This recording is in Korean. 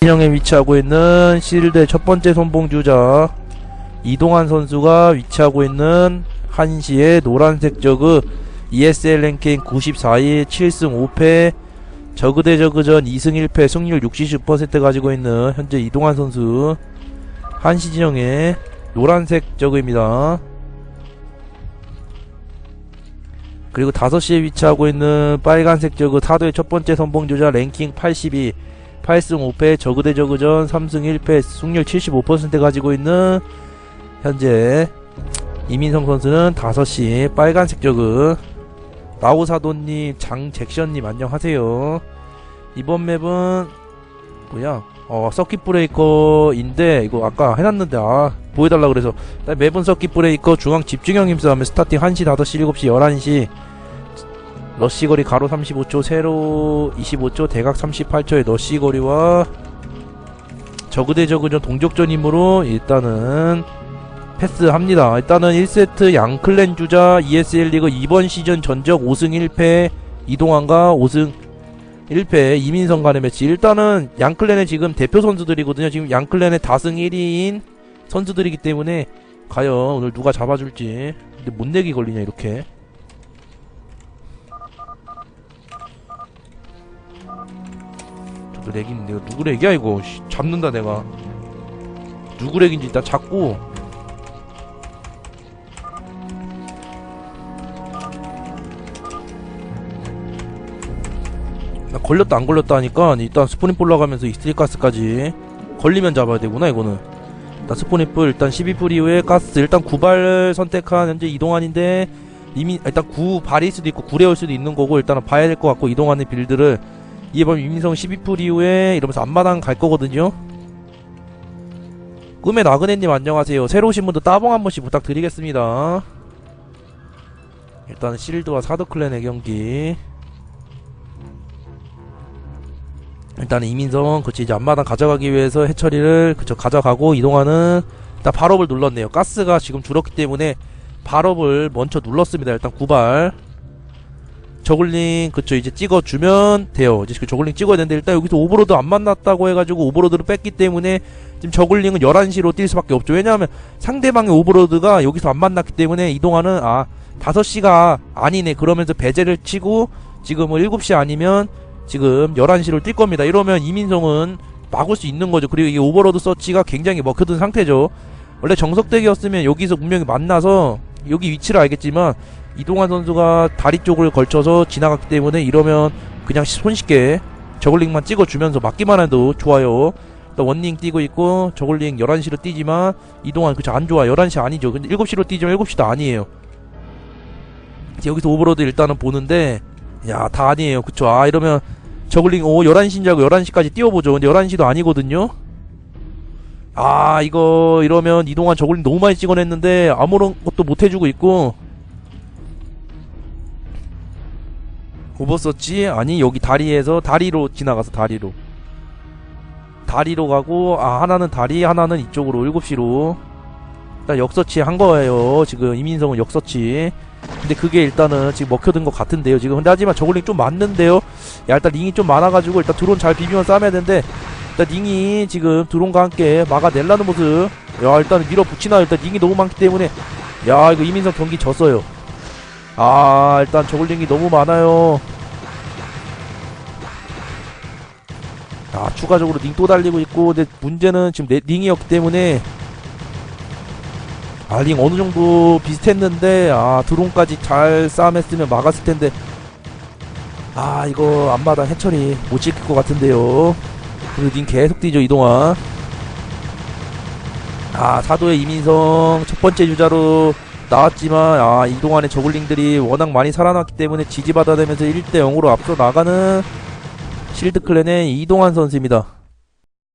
진영에 위치하고 있는 실드의 첫 번째 선봉주자 이동환 선수가 위치하고 있는 한시의 노란색 저그 ESL 랭킹 94위 7승 5패 저그 대 저그전 2승 1패 승률 60% 가지고 있는 현재 이동환 선수 한시 진영의 노란색 저그입니다. 그리고 5시에 위치하고 있는 빨간색 저그 사도의 첫 번째 선봉주자 랭킹 82 8승 5패 저그 대 저그전 3승 1패 승률 75% 가지고 있는 현재 이민성 선수는 5시 빨간색 저그 라오사도님 장잭션님 안녕하세요. 이번 맵은 뭐야? 어 서킷 브레이커인데 이거 아까 해놨는데 아 보여달라 그래서 맵은 서킷 브레이커 중앙 집중형 힘싸움에 스타팅 1시 5시 7시 11시 러쉬 거리 가로 35초 세로 25초 대각 38초의 러쉬 거리와 저그 대 저그전 동족전이므로 일단은 패스합니다. 일단은 1세트 양클랜 주자 ESL 리그 이번 시즌 전적 5승 1패 이동환과 5승 1패 이민성 간의 매치. 일단은 양클랜의 지금 대표 선수들이거든요. 지금 양클랜의 다승 1위인 선수들이기 때문에 과연 오늘 누가 잡아줄지. 근데 못 내기 걸리냐 이렇게. 저도 있는데 이거 누구 렉이야 이거 씨, 잡는다 내가 누구 렉인지 일단 잡고 나 걸렸다 안 걸렸다 하니까 일단 스포니프 올라가면서 익스트리가스까지 걸리면 잡아야 되구나 이거는 일단 스포니프 일단 12풀 이후에 가스 일단 구발 선택한 현재 이동환인데 이미 일단 9발일 수도 있고 9레올 수도 있는 거고 일단은 봐야 될 것 같고 이동환의 빌드를 이번 유민성 12풀 이후에 이러면서 앞마당 갈 거거든요. 꿈의 나그네님 안녕하세요. 새로 오신 분들 따봉 한 번씩 부탁드리겠습니다. 일단 실드와 사드클랜의 경기. 일단 이민성 그치 이제 앞마당 가져가기 위해서 해처리를 그쵸 가져가고 이동하는 일단 발업을 눌렀네요. 가스가 지금 줄었기 때문에 발업을 먼저 눌렀습니다. 일단 구발. 저글링 그쵸 이제 찍어주면 돼요 이제 그 저글링 찍어야 되는데 일단 여기서 오버로드 안 만났다고 해가지고 오버로드를 뺐기 때문에 지금 저글링은 11시로 뛸 수밖에 없죠 왜냐하면 상대방의 오버로드가 여기서 안 만났기 때문에 이동하는 아 5시가 아니네 그러면서 배제를 치고 지금은 7시 아니면 지금 11시로 뛸 겁니다 이러면 이민성은 막을 수 있는 거죠 그리고 이게 오버로드 서치가 굉장히 먹혀든 상태죠 원래 정석대기였으면 여기서 분명히 만나서 여기 위치를 알겠지만 이동환 선수가 다리 쪽을 걸쳐서 지나갔기 때문에 이러면 그냥 손쉽게 저글링만 찍어주면서 막기만 해도 좋아요. 원닝 뛰고 있고 저글링 11시로 뛰지만 이동환 그쵸 안 좋아 11시 아니죠. 근데 7시로 뛰지만 7시도 아니에요. 여기서 오버로드 일단은 보는데 야 다 아니에요. 그쵸 아 이러면 저글링 오 11시인 줄 알고 11시까지 뛰어보죠. 근데 11시도 아니거든요. 아 이거 이러면 이동환 저글링 너무 많이 찍어냈는데 아무런 것도 못 해주고 있고 오버서치 아니 여기 다리에서 다리로 지나가서 다리로 다리로 가고 아 하나는 다리 하나는 이쪽으로 7시로 일단 역서치 한 거예요. 지금 이민성은 역서치. 근데 그게 일단은 지금 먹혀든 것 같은데요 지금. 근데 하지만 저글링 좀 많는데요. 야 일단 링이 좀 많아가지고 일단 드론 잘 비비면 싸매야 되는데 일단 링이 지금 드론과 함께 막아내려는 모습. 야 일단 밀어붙이나 일단 링이 너무 많기 때문에. 야 이거 이민성 경기 졌어요. 아 일단 저글링이 너무 많아요. 아 추가적으로 링 또 달리고 있고 근데 문제는 지금 내, 링이었기 때문에 아링 어느 정도 비슷했는데 아 드론까지 잘 싸움했으면 막았을 텐데. 아 이거 앞마당 해처리 못 지킬 것 같은데요. 그리고 링 계속 뛰죠 이동환 아 사도의 이민성 첫 번째 주자로 나왔지만 아 이동안의 저글링들이 워낙 많이 살아났기 때문에 지지받아내면서 1대 0으로 앞서 나가는 실드 클랜의 이동환 선수입니다.